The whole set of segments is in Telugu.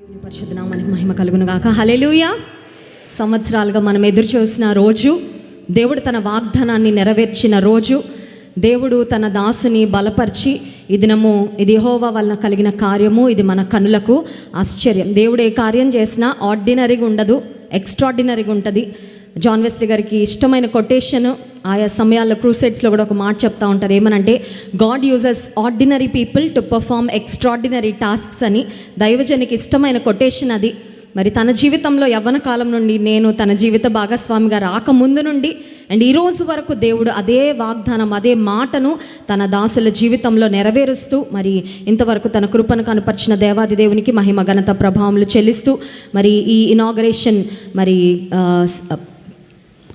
దేవుని మహిమ కలుగును గాక. హలెలుయ సంవత్సరాలుగా మనం ఎదురు చూసిన రోజు దేవుడు తన వాగ్దానాన్ని నెరవేర్చిన రోజు దేవుడు తన దాసుని బలపరిచి ఈ దినము ఇది హోవా వలన కలిగిన కార్యము ఇది మన కనులకు ఆశ్చర్యం. దేవుడు ఏ కార్యం చేసినా ఆర్డినరీగా ఉండదు ఎక్స్ట్రాడినరీగా ఉంటుంది. జాన్ వెస్లీ గారికి ఇష్టమైన కొటేషన్ ఆయా సమయాల్లో క్రూసైడ్స్లో కూడా ఒక మాట చెప్తా ఉంటారు. ఏమనంటే God uses ordinary people to perform extraordinary tasks అని. దైవజనికి ఇష్టమైన కొటేషన్ అది. మరి తన జీవితంలో యవ్వన కాలం నుండి నేను తన జీవిత భాగస్వామిగా రాకముందు నుండి అండ్ ఈ రోజు వరకు దేవుడు అదే వాగ్దానం అదే మాటను తన దాసుల జీవితంలో నెరవేరుస్తూ మరి ఇంతవరకు తన కృపను కనపరిచిన దేవాది దేవునికి మహిమ ఘనత ప్రభావములు చెల్లిస్తూ మరి ఈ ఇనాగరేషన్ మరి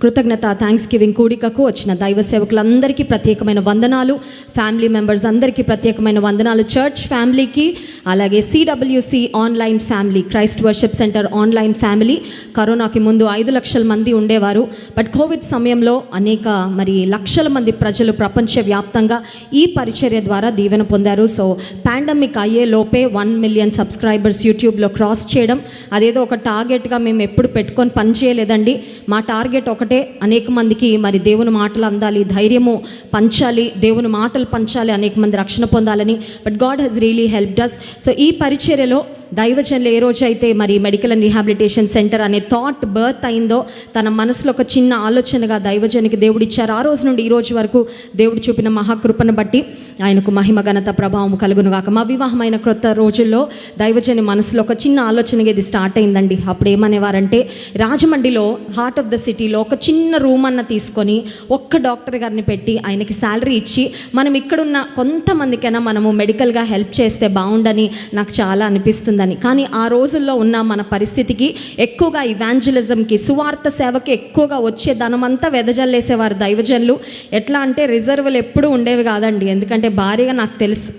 కృతజ్ఞత థ్యాంక్స్ గివింగ్ కూడికకు వచ్చిన దైవ సేవకులందరికీ ప్రత్యేకమైన వందనాలు. ఫ్యామిలీ మెంబర్స్ అందరికీ ప్రత్యేకమైన వందనాలు. చర్చ్ ఫ్యామిలీకి అలాగే CWC online family Christ worship centre online family కరోనాకి ముందు ఐదు లక్షల మంది ఉండేవారు. బట్ కోవిడ్ సమయంలో అనేక మరి లక్షల మంది ప్రజలు ప్రపంచవ్యాప్తంగా ఈ పరిచర్య ద్వారా దీవెన పొందారు. సో పాండమిక్ అయ్యే లోపే వన్ మిలియన్ సబ్స్క్రైబర్స్ యూట్యూబ్లో క్రాస్ చేయడం అదేదో ఒక టార్గెట్గా మేము ఎప్పుడు పెట్టుకొని పని చేయలేదండి. మా టార్గెట్ ఒక ఒకటే. అనేక మందికి మరి దేవుని మాటలు అందాలి ధైర్యము పంచాలి దేవుని మాటలు పంచాలి అనేక మంది రక్షణ పొందాలని. But God has really helped us so ఈ పరిచర్యలో దైవజనులు ఏ రోజైతే మరి మెడికల్ అండ్ రీహాబిలిటేషన్ సెంటర్ అనే థాట్ బర్త్ అయిందో తన మనసులో ఒక చిన్న ఆలోచనగా దైవజనికి దేవుడు ఇచ్చారు. ఆ రోజు నుండి ఈ రోజు వరకు దేవుడు చూపిన మహాకృపను బట్టి ఆయనకు మహిమ ఘనత ప్రభావం కలుగును గాక. మా వివాహమైన క్రొత్త రోజుల్లో దైవజని మనసులో ఒక చిన్న ఆలోచనగా ఇది స్టార్ట్ అయిందండి. అప్పుడు ఏమనేవారంటే రాజమండ్రిలో హార్ట్ ఆఫ్ ద సిటీలో ఒక చిన్న రూమ్ అన్న తీసుకొని ఒక్క డాక్టర్ గారిని పెట్టి ఆయనకి శాలరీ ఇచ్చి మనం ఇక్కడున్న కొంతమందికైనా మనము మెడికల్గా హెల్ప్ చేస్తే బాగుండని నాకు చాలా అనిపిస్తుంది. వస్తుందని కానీ ఆ రోజుల్లో ఉన్న మన పరిస్థితికి ఎక్కువగా ఇవాంజలిజంకి సువార్త సేవకి ఎక్కువగా వచ్చే ధనమంతా వెదజల్లేసేవారు దైవజనులు. ఎట్లా అంటే రిజర్వులు ఎప్పుడూ ఉండేవి కాదండి. ఎందుకంటే భారీగా నాకు తెలుసు.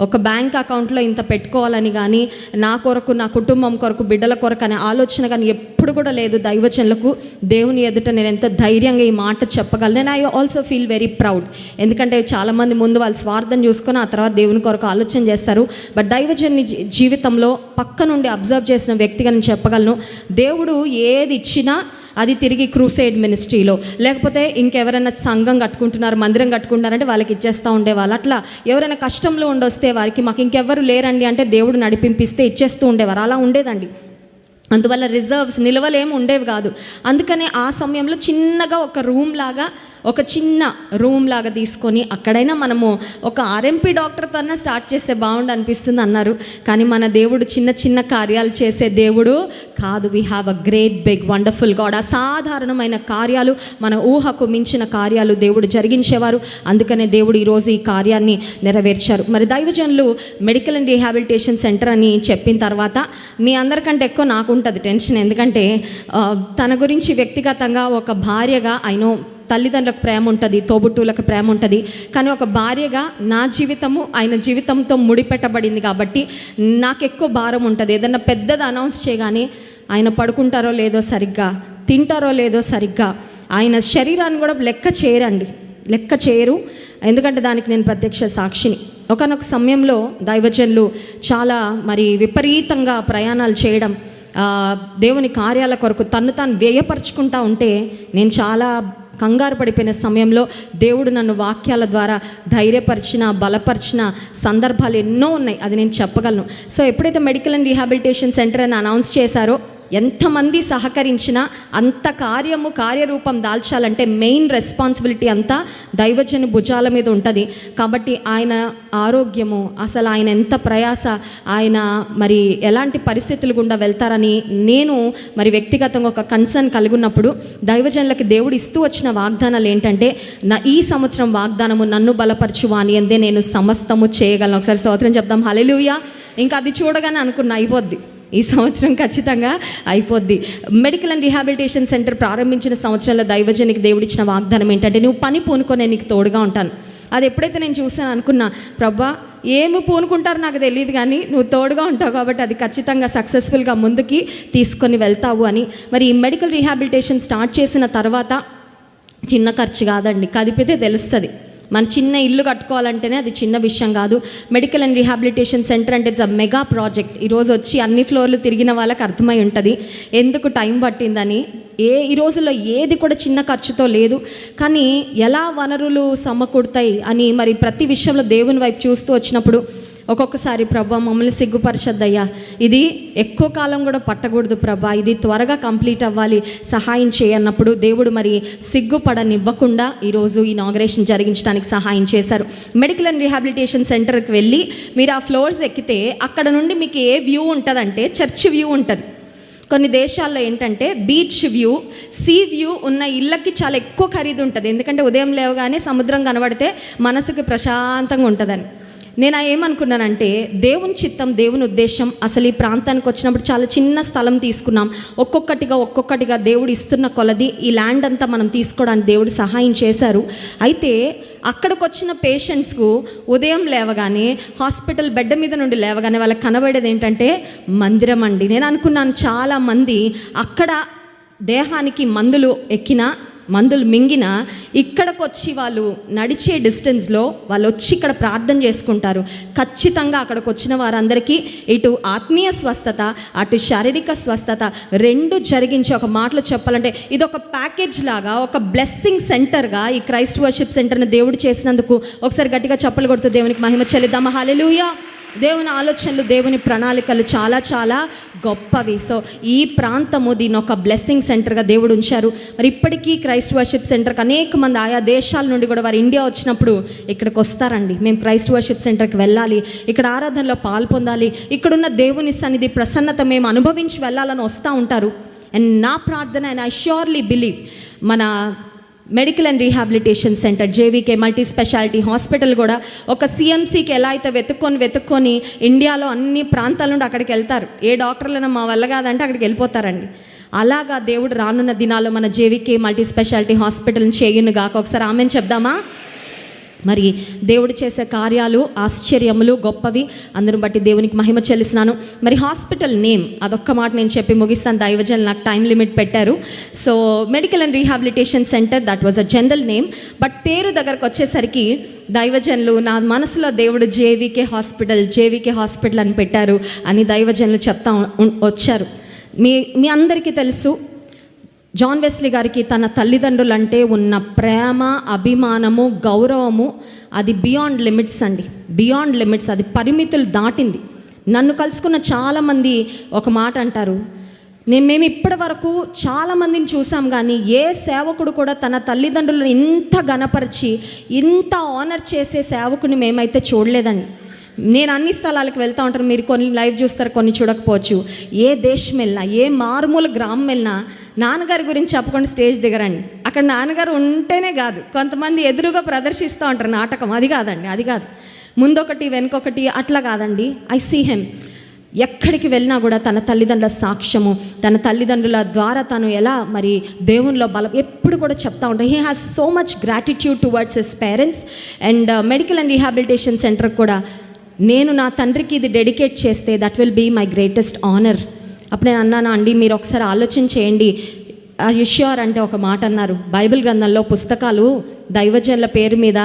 ఒక బ్యాంక్ అకౌంట్లో ఇంత పెట్టుకోవాలని కానీ నా కొరకు నా కుటుంబం కొరకు బిడ్డల కొరకు అనే ఆలోచన కానీ ఎప్పుడు కూడా లేదు దైవజనులకు. దేవుని ఎదుట నేను ఎంత ధైర్యంగా ఈ మాట చెప్పగలను. I also feel very proud ఎందుకంటే చాలామంది ముందు వాళ్ళు స్వార్థం చూసుకొని ఆ తర్వాత దేవుని కొరకు ఆలోచన చేస్తారు. బట్ దైవజన్ని జీవితంలో పక్క నుండి అబ్జర్వ్ చేసిన వ్యక్తిగా నేను చెప్పగలను. దేవుడు ఏది ఇచ్చినా అది తిరిగి క్రూసైడ్ మినిస్ట్రీలో. లేకపోతే ఇంకెవరైనా సంఘం కట్టుకుంటున్నారు మందిరం కట్టుకుంటున్నారంటే వాళ్ళకి ఇచ్చేస్తూ ఉండేవాళ్ళు. అట్లా ఎవరైనా కష్టంలో ఉండొస్తే వారికి మాకు ఇంకెవ్వరు లేరండి అంటే దేవుడు నడిపింపిస్తే ఇచ్చేస్తూ ఉండేవారు. అలా ఉండేదండి. అందువల్ల రిజర్వ్స్ నిల్వలేమి ఉండేవి కాదు. అందుకనే ఆ సమయంలో చిన్నగా ఒక రూమ్ లాగా ఒక చిన్న రూమ్ లాగా తీసుకొని అక్కడైనా మనము ఒక ఆర్ఎంపీ డాక్టర్తో స్టార్ట్ చేస్తే బాగుండు అనిపిస్తుంది అన్నారు. కానీ మన దేవుడు చిన్న చిన్న కార్యాలు చేసే దేవుడు కాదు. We have a great big wonderful God అసాధారణమైన కార్యాలు మన ఊహకు మించిన కార్యాలు దేవుడు జరిగించేవారు. అందుకనే దేవుడు ఈరోజు ఈ కార్యాన్ని నెరవేర్చారు. మరి దైవజనులు మెడికల్ అండ్ రీహాబిలిటేషన్ సెంటర్ అని చెప్పిన తర్వాత మీ అందరికంటే ఎక్కువ నాకు ఉంటుంది టెన్షన్. ఎందుకంటే తన గురించి వ్యక్తిగతంగా ఒక భార్యగా ఐనో తల్లిదండ్రులకు ప్రేమ ఉంటుంది తోబుట్టువులకు ప్రేమ ఉంటుంది. కానీ ఒక భార్యగా నా జీవితము ఆయన జీవితంతో ముడిపెట్టబడింది కాబట్టి నాకు ఎక్కువ భారం ఉంటుంది. ఏదన్నా పెద్దది అనౌన్స్ చేయగానే ఆయన పడుకుంటారో లేదో సరిగ్గా తింటారో లేదో సరిగ్గా ఆయన శరీరాన్ని కూడా లెక్క చేయరండి. లెక్క చేయరు. ఎందుకంటే దానికి నేను ప్రత్యక్ష సాక్షిని. ఒకనొక సమయంలో దైవజనులు చాలా మరి విపరీతంగా ప్రయాణాలు చేయడం దేవుని కార్యాల కొరకు తను తాను వ్యయపరుచుకుంటా ఉంటే నేను చాలా కంగారు పడిపోయిన సమయంలో దేవుడు నన్ను వాక్యాల ద్వారా ధైర్యపరిచిన బలపరిచిన సందర్భాలు ఎన్నో ఉన్నాయి. అది నేను చెప్పగలను. సో ఎప్పుడైతే మెడికల్ అండ్ రీహాబిలిటేషన్ సెంటర్ అని అనౌన్స్ చేశారో ఎంతమంది సహకరించినా అంత కార్యము కార్యరూపం దాల్చాలంటే మెయిన్ రెస్పాన్సిబిలిటీ అంతా దైవజన భుజాల మీద ఉంటుంది. కాబట్టి ఆయన ఆరోగ్యము అసలు ఆయన ఎంత ప్రయాస ఆయన మరి ఎలాంటి పరిస్థితులు గుండా వెళ్తారని నేను మరి వ్యక్తిగతంగా ఒక కన్సర్న్ కలిగి ఉన్నప్పుడు దైవజనులకి దేవుడు ఇస్తూ వచ్చిన వాగ్దానాలు ఏంటంటే నా ఈ సంవత్సరం వాగ్దానము నన్ను బలపరచువా అని అందే నేను సమస్తము చేయగలను. ఒకసారి స్తోత్రం చెప్దాం. హలెలుయా ఇంకా అది చూడగానే అనుకున్న అయిపోద్ది. ఈ సంవత్సరం ఖచ్చితంగా అయిపోద్ది. మెడికల్ అండ్ రిహాబిలిటేషన్ సెంటర్ ప్రారంభించిన సంవత్సరంలో దైవజనికి దేవుడిచ్చిన వాగ్దానం ఏంటంటే నువ్వు పని పూనుకొని నీకు తోడుగా ఉంటాను. అది ఎప్పుడైతే నేను చూసాను అనుకున్నా ప్రభా ఏమి పూనుకుంటారో నాకు తెలియదు కానీ నువ్వు తోడుగా ఉంటావు కాబట్టి అది ఖచ్చితంగా సక్సెస్ఫుల్గా ముందుకి తీసుకొని వెళ్తావు అని. మరి ఈ మెడికల్ రీహాబిలిటేషన్ స్టార్ట్ చేసిన తర్వాత చిన్న ఖర్చు కాదండి కదిపితే తెలుస్తుంది. మన చిన్న ఇల్లు కట్టుకోవాలంటేనే అది చిన్న విషయం కాదు. మెడికల్ అండ్ రీహాబిలిటేషన్ సెంటర్ అంటే ఇట్స్ అ మెగా ప్రాజెక్ట్. ఈరోజు వచ్చి అన్ని ఫ్లోర్లు తిరిగిన వాళ్ళకి అర్థమై ఉంటుంది. ఎందుకు టైం పట్టిందని? ఏ ఈ రోజుల్లో ఏది కూడా చిన్న ఖర్చుతో లేదు. కానీ ఎలా వనరులు సమకూడతాయి అని మరి ప్రతి విషయంలో దేవుని వైపు చూస్తూ వచ్చినప్పుడు ఒక్కొక్కసారి ప్రభా మమ్మల్ని సిగ్గుపరచద్దయ్యా. ఇది ఎక్కువ కాలం కూడా పట్టకూడదు ప్రభా. ఇది త్వరగా కంప్లీట్ అవ్వాలి. సహాయం చేయన్నప్పుడు దేవుడు మరి సిగ్గుపడనివ్వకుండా ఈరోజు ఈ జరిగించడానికి సహాయం చేశారు. మెడికల్ అండ్ రీహాబిలిటేషన్ సెంటర్కి వెళ్ళి మీరు ఆ ఫ్లోర్స్ ఎక్కితే అక్కడ నుండి మీకు ఏ వ్యూ ఉంటుందంటే చర్చ్ వ్యూ ఉంటుంది. కొన్ని దేశాల్లో ఏంటంటే బీచ్ వ్యూ సీ వ్యూ ఉన్న ఇళ్ళకి చాలా ఎక్కువ ఖరీదు ఉంటుంది. ఎందుకంటే ఉదయం లేవగానే సముద్రం కనబడితే మనసుకి ప్రశాంతంగా ఉంటుందని. నేను ఏమనుకున్నానంటే దేవుని చిత్తం దేవుని ఉద్దేశం అసలు ఈ ప్రాంతానికి వచ్చినప్పుడు చాలా చిన్న స్థలం తీసుకున్నాం. ఒక్కొక్కటిగా ఒక్కొక్కటిగా దేవుడు ఇస్తున్న కొలది ఈ ల్యాండ్ అంతా మనం తీసుకోవడానికి దేవుడు సహాయం చేశారు. అయితే అక్కడికి వచ్చిన పేషెంట్స్కు ఉదయం లేవగానే హాస్పిటల్ బెడ్ మీద నుండి లేవగానే వాళ్ళకి కనబడేది ఏంటంటే మందిరం అండి. నేను అనుకున్నాను చాలా మంది అక్కడ దేహానికి మందులు ఎక్కిన మందులు మింగిన ఇక్కడికి వచ్చి వాళ్ళు నడిచే డిస్టెన్స్లో వాళ్ళు వచ్చి ఇక్కడ ప్రార్థన చేసుకుంటారు. ఖచ్చితంగా అక్కడికి వచ్చిన వారందరికీ ఇటు ఆత్మీయ స్వస్థత అటు శారీరక స్వస్థత రెండు జరిగించి ఒక మాటలో చెప్పాలంటే ఇది ఒక ప్యాకేజ్ లాగా ఒక బ్లెస్సింగ్ సెంటర్గా ఈ క్రైస్ట్ వర్షిప్ సెంటర్ను దేవుడు చేసినందుకు ఒకసారి గట్టిగా చెప్పలు కొడుతూ దేవునికి మహిమ చెల్లిద్దామా హాలెలుయా దేవుని ఆలోచనలు దేవుని ప్రణాళికలు చాలా చాలా గొప్పవి. సో ఈ ప్రాంతము దీని ఒక బ్లెస్సింగ్ సెంటర్గా దేవుడు ఉంచారు. మరి ఇప్పటికీ క్రైస్ట్ వర్షిప్ సెంటర్కి అనేక మంది ఆయా దేశాల నుండి కూడా వారు ఇండియా వచ్చినప్పుడు ఇక్కడికి వస్తారండి. మేము క్రైస్ట్ వర్షిప్ సెంటర్కి వెళ్ళాలి. ఇక్కడ ఆరాధనలో పాల్పొందాలి ఇక్కడున్న దేవుని సన్నిధి ప్రసన్నత మేము అనుభవించి వెళ్ళాలని వస్తూ ఉంటారు. అండ్ నా ప్రార్థన అండ్ ఐ ష్యూర్లీ బిలీవ్ మన medical and rehabilitation centre JVK multi speciality hospital కూడా ఒక సిఎంసీకి ఎలా అయితే వెతుక్కొని వెతుక్కొని ఇండియాలో అన్ని ప్రాంతాల నుండి అక్కడికి వెళ్తారు. ఏ డాక్టర్లైనా మా వల్ల కాదంటే అక్కడికి వెళ్ళిపోతారండి. అలాగా దేవుడు రానున్న దినాల్లో మన జేవీకే మల్టీ స్పెషాలిటీ హాస్పిటల్ని చేయును గాక ఒకసారి ఆమెను చెప్దామా? మరి దేవుడు చేసే కార్యాలు ఆశ్చర్యములు గొప్పవి. అందరూ బట్టి దేవునికి మహిమ చెల్లిస్తున్నాను. మరి హాస్పిటల్ నేమ్ అదొక్క మాట నేను చెప్పి ముగిస్తాను. దైవజన్ నాకు టైం లిమిట్ పెట్టారు. So medical and rehabilitation centre that was a general name but పేరు దగ్గరకు వచ్చేసరికి దైవజనులు నా మనసులో దేవుడు జేవికే హాస్పిటల్ జేవికే హాస్పిటల్ అని పెట్టారు అని దైవజనులు చెప్తా వచ్చారు. మీ మీ అందరికీ తెలుసు జాన్ వెస్లీ గారికి తన తల్లిదండ్రులంటే ఉన్న ప్రేమ అభిమానము గౌరవము అది బియాండ్ లిమిట్స్ అండి. బియాండ్ లిమిట్స్ అది పరిమితులు దాటింది. నన్ను కలుసుకున్న చాలామంది ఒక మాట అంటారు నేను మేము ఇప్పటి వరకు చాలామందిని చూసాం కానీ ఏ సేవకుడు కూడా తన తల్లిదండ్రులను ఇంత గనపరిచి ఇంత ఆనర్ చేసే సేవకుని మేమైతే చూడలేదండి. నేను అన్ని స్థలాలకు వెళ్తూ ఉంటాను. మీరు కొన్ని లైవ్ చూస్తారు కొన్ని చూడకపోవచ్చు. ఏ దేశం వెళ్ళినా ఏ మారుమూల గ్రామం వెళ్ళినా నాన్నగారి గురించి చెప్పకుండా స్టేజ్ దిగరండి. అక్కడ నాన్నగారు ఉంటేనే కాదు కొంతమంది ఎదురుగా ప్రదర్శిస్తూ ఉంటారు నాటకం. అది కాదండి అది కాదు. ముందొకటి వెనుకొకటి అట్లా కాదండి. ఐ సీ హెమ్ ఎక్కడికి వెళ్ళినా కూడా తన తల్లిదండ్రుల సాక్ష్యము తన తల్లిదండ్రుల ద్వారా తను ఎలా మరి దేవునిలో బలం ఎప్పుడు కూడా చెప్తా ఉంటాడు. He has so much gratitude towards his parents and medical and rehabilitation centre కూడా నేను నా తండ్రికి ఇది డెడికేట్ చేస్తే that will be my greatest honour అప్పుడు నేను అన్నాను అండి మీరు ఒకసారి ఆలోచన చేయండి. యూష్యూర్ అంటే ఒక మాట అన్నారు. బైబిల్ గ్రంథంలో పుస్తకాలు దైవజనుల పేరు మీద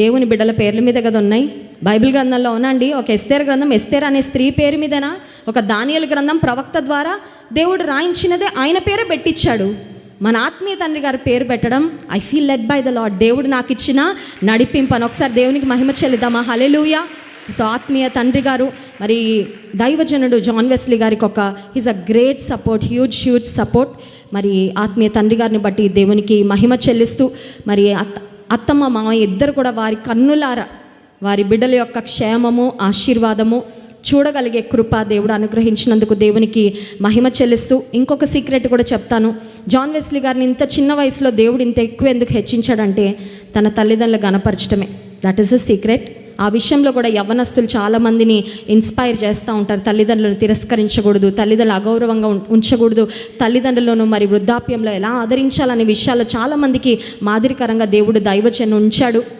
దేవుని బిడ్డల పేర్ల మీద కదా ఉన్నాయి. బైబిల్ గ్రంథంలో అవునండి ఒక ఎస్తేర్ గ్రంథం ఎస్తేర్ అనే స్త్రీ పేరు మీదనా ఒక దానియల గ్రంథం ప్రవక్త ద్వారా దేవుడు రాయించినదే ఆయన పేరే పెట్టించాడు మన ఆత్మీయ తండ్రి గారి పేరు పెట్టడం I feel led by the Lord దేవుడు నాకు ఇచ్చిన నడిపింపను ఒకసారి దేవునికి మహిమ చెల్లిద్దామా? హలెలూయా సో ఆత్మీయ తండ్రి గారు మరి దైవజనుడు జాన్ వెస్లీ గారికి ఒక is a great support huge huge support మరి ఆత్మీయ తండ్రి గారిని బట్టి దేవునికి మహిమ చెల్లిస్తూ మరి అత్తమ్మ మామయ్య ఇద్దరు కూడా వారి కన్నులార వారి బిడ్డల యొక్క క్షేమము ఆశీర్వాదము చూడగలిగే కృప దేవుడు అనుగ్రహించినందుకు దేవునికి మహిమ చెల్లిస్తూ ఇంకొక సీక్రెట్ కూడా చెప్తాను. జాన్ వెస్లీ గారిని ఇంత చిన్న వయసులో దేవుడు ఇంత ఎక్కువ ఎందుకు హెచ్చించాడంటే తన తల్లిదండ్రులు గనపరచడమే దట్ ఈస్ అ సీక్రెట్ ఆ విషయంలో కూడా యవ్వనస్తులు చాలామందిని ఇన్స్పైర్ చేస్తూ ఉంటారు. తల్లిదండ్రులను తిరస్కరించకూడదు తల్లిదండ్రులు అగౌరవంగా ఉం- ఉంచకూడదు తల్లిదండ్రులను మరి వృద్ధాప్యంలో ఎలా ఆదరించాలనే విషయాల్లో చాలామందికి మాదిరికరంగా దేవుడు దైవచను ఉంచాడు.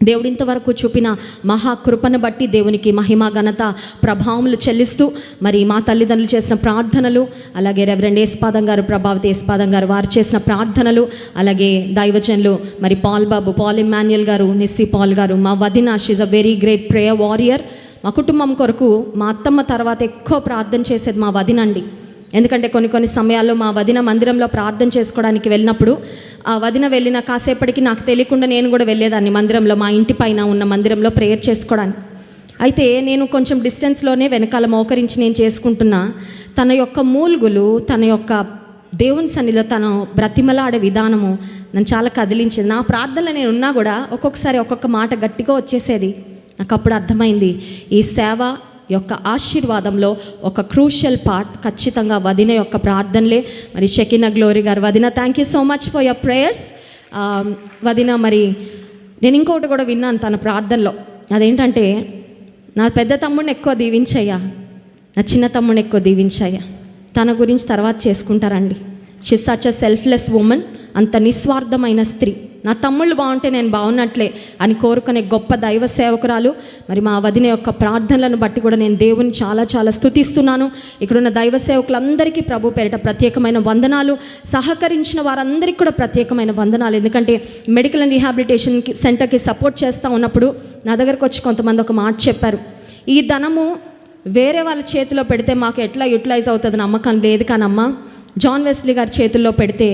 దేవుడు ఇంతవరకు చూపిన మహాకృపను బట్టి దేవునికి మహిమ ఘనత ప్రభావములు చెల్లిస్తూ మరి మా తల్లిదండ్రులు చేసిన ప్రార్థనలు అలాగే రెవరెండ్ ఏస్పాదం గారు ప్రభావతి ఏస్పాదం గారు వారు చేసిన ప్రార్థనలు అలాగే దైవజనులు మరి పాల్ బాబు పాల్ ఇమాన్యుల్ గారు నిస్సి పాల్ గారు మా వదిన she's a very great prayer warrior మా కుటుంబం కొరకు మా అత్తమ్మ తర్వాత ఎక్కువ ప్రార్థన చేసేది మా వదినండి ఎందుకంటే కొన్ని కొన్ని సమయాల్లో మా వదిన మందిరంలో ప్రార్థన చేసుకోవడానికి వెళ్ళినప్పుడు ఆ వదిన వెళ్ళిన కాసేపటికి నాకు తెలియకుండా నేను కూడా వెళ్ళేదాన్ని మందిరంలో మా ఇంటి పైన ఉన్న మందిరంలో ప్రేయర్ చేసుకోవడానికి. అయితే నేను కొంచెం డిస్టెన్స్లోనే వెనకాల మోకరించి నేను చేసుకుంటున్నా తన యొక్క మూలుగులు తన యొక్క దేవుని సన్నిలో తను బ్రతిమలాడే విధానము నన్ను చాలా కదిలించింది. నా ప్రార్థనలో నేను ఉన్నా కూడా ఒక్కొక్కసారి ఒక్కొక్క మాట గట్టిగా వచ్చేసేది. నాకు అప్పుడు అర్థమైంది ఈ సేవ యొక్క ఆశీర్వాదంలో ఒక క్రూషియల్ పార్ట్ ఖచ్చితంగా వదిన యొక్క ప్రార్థనలే. మరి షకిన గ్లోరీ గారు వదిన thank you so much for your prayers వదిన మరి నేను ఇంకోటి కూడా విన్నాను తన ప్రార్థనలో. అదేంటంటే నా పెద్ద తమ్ముడిని ఎక్కువ దీవించయ్యా. నా చిన్న తమ్ముడిని ఎక్కువ దీవించయ్యా. తన గురించి తర్వాత చేసుకుంటారండి. She's such a selfless woman అంత నిస్వార్థమైన స్త్రీ. నా తమ్ముళ్ళు బాగుంటే నేను బాగున్నట్లే అని కోరుకునే గొప్ప దైవ సేవకురాలు. మరి మా వదిన యొక్క ప్రార్థనలను బట్టి కూడా నేను దేవుని చాలా చాలా స్తుతిస్తున్నాను. ఇక్కడున్న దైవ సేవకులందరికీ ప్రభు పేరిట ప్రత్యేకమైన వందనాలు. సహకరించిన వారందరికీ కూడా ప్రత్యేకమైన వందనాలు. ఎందుకంటే మెడికల్ అండ్ రీహాబిలిటేషన్ సెంటర్కి సపోర్ట్ చేస్తూ ఉన్నప్పుడు నా దగ్గరకు వచ్చి కొంతమంది ఒక మాట చెప్పారు. ఈ ధనము వేరే వాళ్ళ చేతిలో పెడితే మాకు ఎట్లా యూటిలైజ్ అవుతుంది నమ్మకం లేదు కానమ్మా. జాన్ వెస్లీ గారి చేతుల్లో పెడితే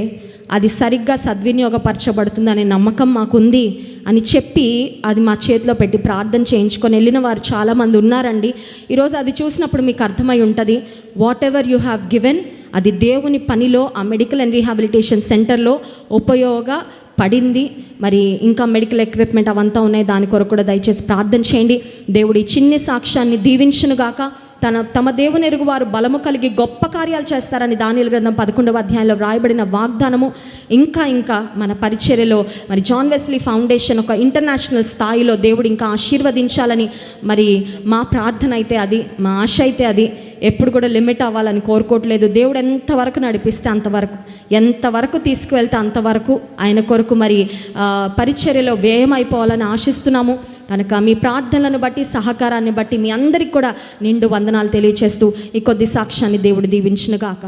అది సరిగ్గా సద్వినియోగపరచబడుతుందనే నమ్మకం మాకుంది అని చెప్పి అది మా చేతిలో పెట్టి ప్రార్థన చేయించుకొని వెళ్ళిన వారు చాలామంది ఉన్నారండి. ఈరోజు అది చూసినప్పుడు మీకు అర్థమై ఉంటుంది. Whatever you have given అది దేవుని పనిలో ఆ మెడికల్ అండ్ రీహాబిలిటేషన్ సెంటర్లో ఉపయోగ పడింది. మరి ఇంకా మెడికల్ ఎక్విప్మెంట్ అవంతా ఉన్నాయి. దాని కొరకు కూడా దయచేసి ప్రార్థన చేయండి. దేవుడి చిన్ని సాక్ష్యాన్ని దీవించునుగాక. తన తమ దేవుని ఎరుగు వారు బలము కలిగి గొప్ప కార్యాలు చేస్తారని దానిల గ్రంథం పదకొండవ అధ్యాయంలో వ్రాయబడిన వాగ్దానము. ఇంకా ఇంకా మన పరిచర్యలో మరి జాన్ వెస్లీ ఫౌండేషన్ ఒక ఇంటర్నేషనల్ స్థాయిలో దేవుడు ఇంకా ఆశీర్వదించాలని మరి మా ప్రార్థన అయితే అది మా ఆశ అయితే అది. ఎప్పుడు కూడా లిమిట్ అవ్వాలని కోరుకోవట్లేదు. దేవుడు ఎంతవరకు నడిపిస్తే అంతవరకు ఎంతవరకు తీసుకువెళ్తే అంతవరకు ఆయన కొరకు మరి పరిచర్యలో వ్యయం అయిపోవాలని ఆశిస్తున్నాము. కనుక మీ ప్రార్థనలను బట్టి సహకారాన్ని బట్టి మీ అందరికి కూడా నిండు వందనాలు తెలియచేస్తూ ఈ కొద్ది సాక్ష్యాన్ని దేవుడు దీవించినగాక.